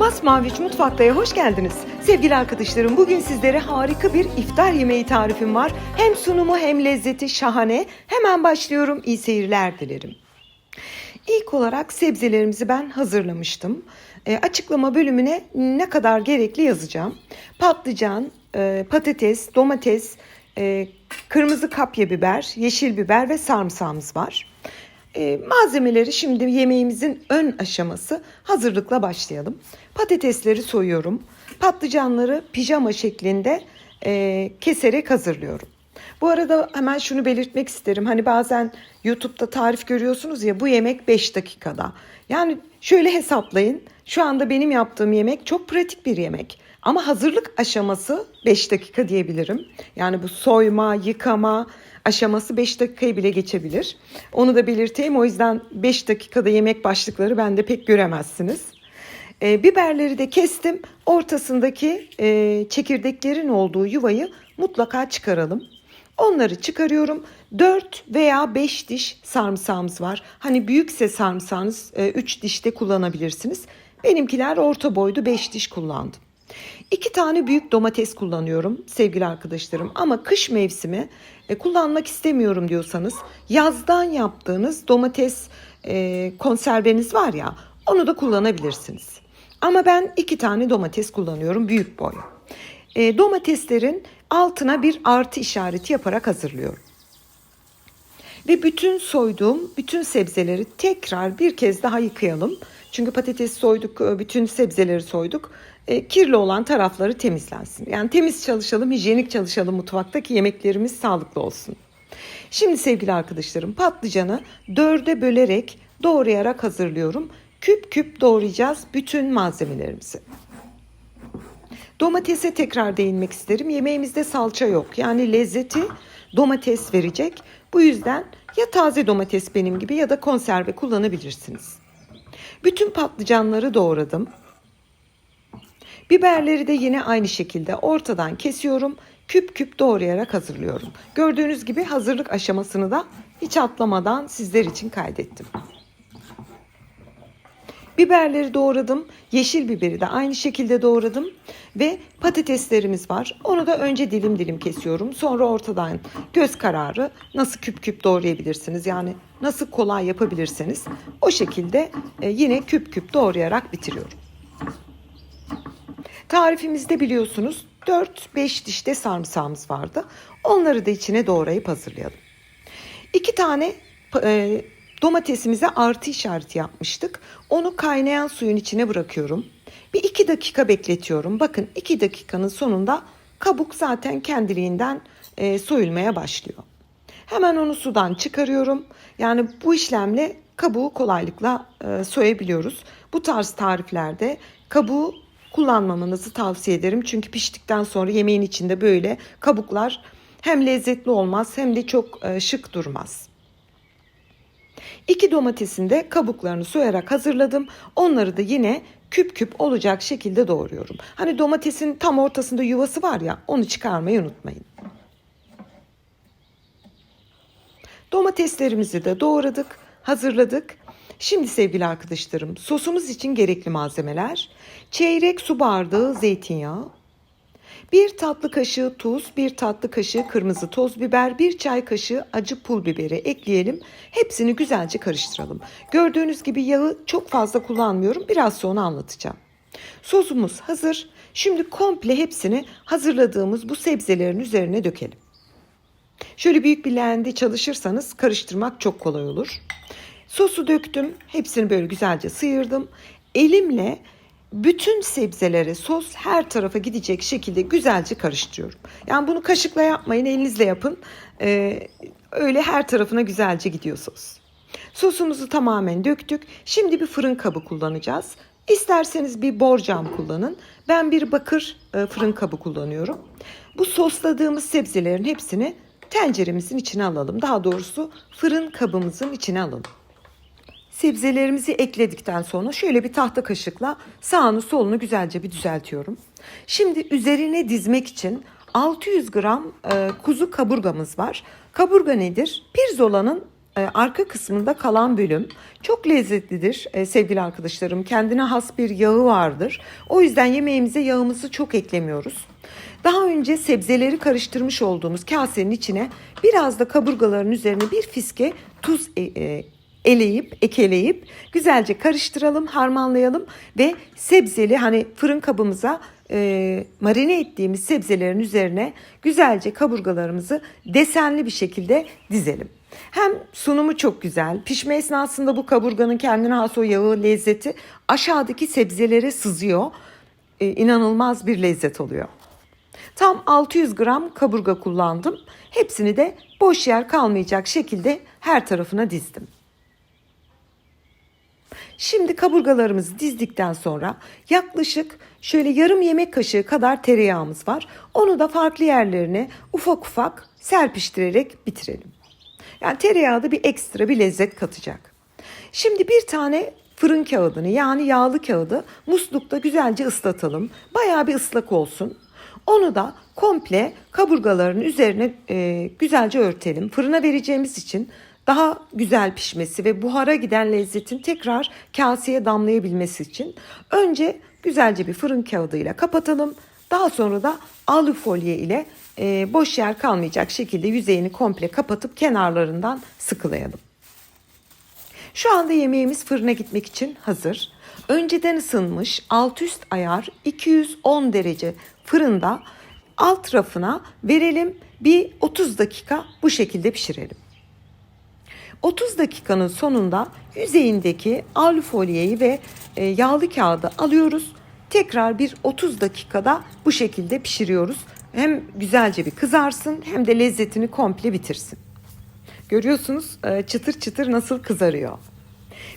Masmaviç Mutfakta'ya hoş geldiniz. Sevgili arkadaşlarım bugün sizlere harika bir iftar yemeği tarifim var. Hem sunumu hem lezzeti şahane. Hemen başlıyorum. İyi seyirler dilerim. İlk olarak sebzelerimizi ben hazırlamıştım. E, açıklama bölümüne ne kadar gerekli yazacağım. Patlıcan, e, patates, domates, e, kırmızı kapya biber, yeşil biber ve sarımsağımız var. E, malzemeleri şimdi yemeğimizin ön aşaması hazırlıkla başlayalım. Patatesleri soyuyorum. Patlıcanları pijama şeklinde e, keserek hazırlıyorum. Bu arada hemen şunu belirtmek isterim. Hani bazen YouTube'da tarif görüyorsunuz ya bu yemek 5 dakikada. Yani şöyle hesaplayın. Şu anda benim yaptığım yemek çok pratik bir yemek. Ama hazırlık aşaması 5 dakika diyebilirim. Yani bu soyma, yıkama aşaması 5 dakikayı bile geçebilir. Onu da belirteyim. O yüzden 5 dakikada yemek başlıkları bende pek göremezsiniz. E, biberleri de kestim. Ortasındaki e, çekirdeklerin olduğu yuvayı mutlaka çıkaralım. Onları çıkarıyorum. 4 veya 5 diş sarımsağımız var. Hani büyükse sarımsağınız 3 dişte kullanabilirsiniz. Benimkiler orta boydu 5 diş kullandım. 2 tane büyük domates kullanıyorum sevgili arkadaşlarım. Ama kış mevsimi e, kullanmak istemiyorum diyorsanız yazdan yaptığınız domates e, konserveniz var ya onu da kullanabilirsiniz. Ama ben iki tane domates kullanıyorum büyük boy. E, domateslerin altına bir artı işareti yaparak hazırlıyorum. Ve bütün soyduğum bütün sebzeleri tekrar bir kez daha yıkayalım. Çünkü patates soyduk, e, bütün sebzeleri soyduk. E, kirli olan tarafları temizlensin. Yani temiz çalışalım, hijyenik çalışalım mutfaktaki yemeklerimiz sağlıklı olsun. Şimdi sevgili arkadaşlarım patlıcanı dörde bölerek doğrayarak hazırlıyorum. Küp küp doğrayacağız bütün malzemelerimizi. Domatese tekrar değinmek isterim. Yemeğimizde salça yok. Yani lezzeti domates verecek. Bu yüzden ya taze domates benim gibi ya da konserve kullanabilirsiniz. Bütün patlıcanları doğradım. Biberleri de yine aynı şekilde ortadan kesiyorum. Küp küp doğrayarak hazırlıyorum. Gördüğünüz gibi hazırlık aşamasını da hiç atlamadan sizler için kaydettim. Biberleri doğradım. Yeşil biberi de aynı şekilde doğradım. Ve patateslerimiz var. Onu da önce dilim dilim kesiyorum. Sonra ortadan göz kararı nasıl küp küp doğrayabilirsiniz. Yani nasıl kolay yapabilirseniz o şekilde e, yine küp küp doğrayarak bitiriyorum. Tarifimizde biliyorsunuz 4-5 dişte sarımsağımız vardı. Onları da içine doğrayıp hazırlayalım. İki tane e, domatesimize artı işareti yapmıştık. Onu kaynayan suyun içine bırakıyorum. Bir iki dakika bekletiyorum. Bakın iki dakikanın sonunda kabuk zaten kendiliğinden e, soyulmaya başlıyor. Hemen onu sudan çıkarıyorum. Yani bu işlemle kabuğu kolaylıkla e, soyabiliyoruz. Bu tarz tariflerde kabuğu kullanmamanızı tavsiye ederim. Çünkü piştikten sonra yemeğin içinde böyle kabuklar hem lezzetli olmaz hem de çok e, şık durmaz. İki domatesin de kabuklarını soyarak hazırladım. Onları da yine küp küp olacak şekilde doğruyorum. Hani domatesin tam ortasında yuvası var ya onu çıkarmayı unutmayın. Domateslerimizi de doğradık, hazırladık. Şimdi sevgili arkadaşlarım sosumuz için gerekli malzemeler. Çeyrek su bardağı zeytinyağı, bir tatlı kaşığı tuz, bir tatlı kaşığı kırmızı toz biber, bir çay kaşığı acı pul biberi ekleyelim. Hepsini güzelce karıştıralım. Gördüğünüz gibi yağı çok fazla kullanmıyorum. Biraz sonra anlatacağım. Sosumuz hazır. Şimdi komple hepsini hazırladığımız bu sebzelerin üzerine dökelim. Şöyle büyük bir leğende çalışırsanız karıştırmak çok kolay olur. Sosu döktüm. Hepsini böyle güzelce sıyırdım. Elimle bütün sebzelere sos her tarafa gidecek şekilde güzelce karıştırıyorum. Yani bunu kaşıkla yapmayın, elinizle yapın. Ee, öyle her tarafına güzelce gidiyor sos. Sosumuzu tamamen döktük. Şimdi bir fırın kabı kullanacağız. İsterseniz bir borcam kullanın. Ben bir bakır e, fırın kabı kullanıyorum. Bu sosladığımız sebzelerin hepsini tenceremizin içine alalım. Daha doğrusu fırın kabımızın içine alalım. Sebzelerimizi ekledikten sonra şöyle bir tahta kaşıkla sağını solunu güzelce bir düzeltiyorum. Şimdi üzerine dizmek için 600 gram e, kuzu kaburgamız var. Kaburga nedir? Pirzola'nın e, arka kısmında kalan bölüm çok lezzetlidir e, sevgili arkadaşlarım. Kendine has bir yağı vardır. O yüzden yemeğimize yağımızı çok eklemiyoruz. Daha önce sebzeleri karıştırmış olduğumuz kasenin içine biraz da kaburgaların üzerine bir fiske tuz e, e, eleyip, ekeleyip güzelce karıştıralım, harmanlayalım ve sebzeli hani fırın kabımıza e, marine ettiğimiz sebzelerin üzerine güzelce kaburgalarımızı desenli bir şekilde dizelim. Hem sunumu çok güzel, pişme esnasında bu kaburganın kendine has o yağı, lezzeti aşağıdaki sebzelere sızıyor. E, inanılmaz bir lezzet oluyor. Tam 600 gram kaburga kullandım. Hepsini de boş yer kalmayacak şekilde her tarafına dizdim. Şimdi kaburgalarımızı dizdikten sonra yaklaşık şöyle yarım yemek kaşığı kadar tereyağımız var. Onu da farklı yerlerine ufak ufak serpiştirerek bitirelim. Yani tereyağı da bir ekstra bir lezzet katacak. Şimdi bir tane fırın kağıdını yani yağlı kağıdı muslukta güzelce ıslatalım. Bayağı bir ıslak olsun. Onu da komple kaburgaların üzerine e, güzelce örtelim. Fırına vereceğimiz için daha güzel pişmesi ve buhara giden lezzetin tekrar kaseye damlayabilmesi için önce güzelce bir fırın kağıdıyla kapatalım. Daha sonra da alu folye ile e, boş yer kalmayacak şekilde yüzeyini komple kapatıp kenarlarından sıkılayalım. Şu anda yemeğimiz fırına gitmek için hazır. Önceden ısınmış alt üst ayar 210 derece fırında alt rafına verelim bir 30 dakika bu şekilde pişirelim. 30 dakikanın sonunda yüzeyindeki alu folyeyi ve e, yağlı kağıdı alıyoruz. Tekrar bir 30 dakikada bu şekilde pişiriyoruz. Hem güzelce bir kızarsın hem de lezzetini komple bitirsin. Görüyorsunuz e, çıtır çıtır nasıl kızarıyor.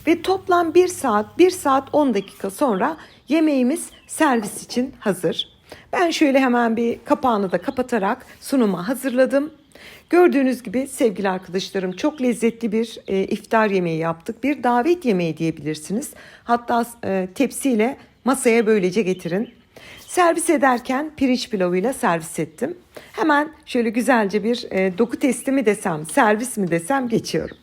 Ve toplam 1 saat 1 saat 10 dakika sonra yemeğimiz servis için hazır. Ben şöyle hemen bir kapağını da kapatarak sunuma hazırladım. Gördüğünüz gibi sevgili arkadaşlarım çok lezzetli bir e, iftar yemeği yaptık. Bir davet yemeği diyebilirsiniz. Hatta e, tepsiyle masaya böylece getirin. Servis ederken pirinç pilavıyla servis ettim. Hemen şöyle güzelce bir e, doku testi mi desem, servis mi desem geçiyorum.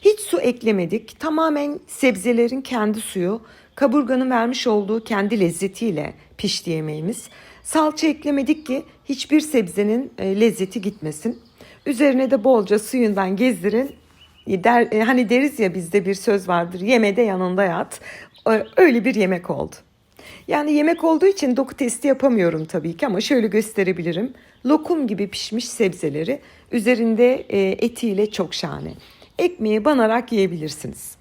Hiç su eklemedik. Tamamen sebzelerin kendi suyu, kaburganın vermiş olduğu kendi lezzetiyle pişti yemeğimiz. Salça eklemedik ki hiçbir sebzenin e, lezzeti gitmesin. Üzerine de bolca suyundan gezdirin. E, Der, e, hani deriz ya bizde bir söz vardır. Yeme de yanında yat. Öyle bir yemek oldu. Yani yemek olduğu için doku testi yapamıyorum tabii ki ama şöyle gösterebilirim. Lokum gibi pişmiş sebzeleri üzerinde etiyle çok şahane. Ekmeğe banarak yiyebilirsiniz.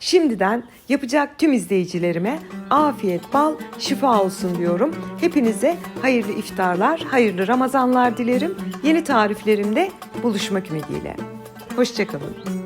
Şimdiden yapacak tüm izleyicilerime afiyet, bal, şifa olsun diyorum. Hepinize hayırlı iftarlar, hayırlı Ramazanlar dilerim. Yeni tariflerimde buluşmak ümidiyle. Hoşçakalın.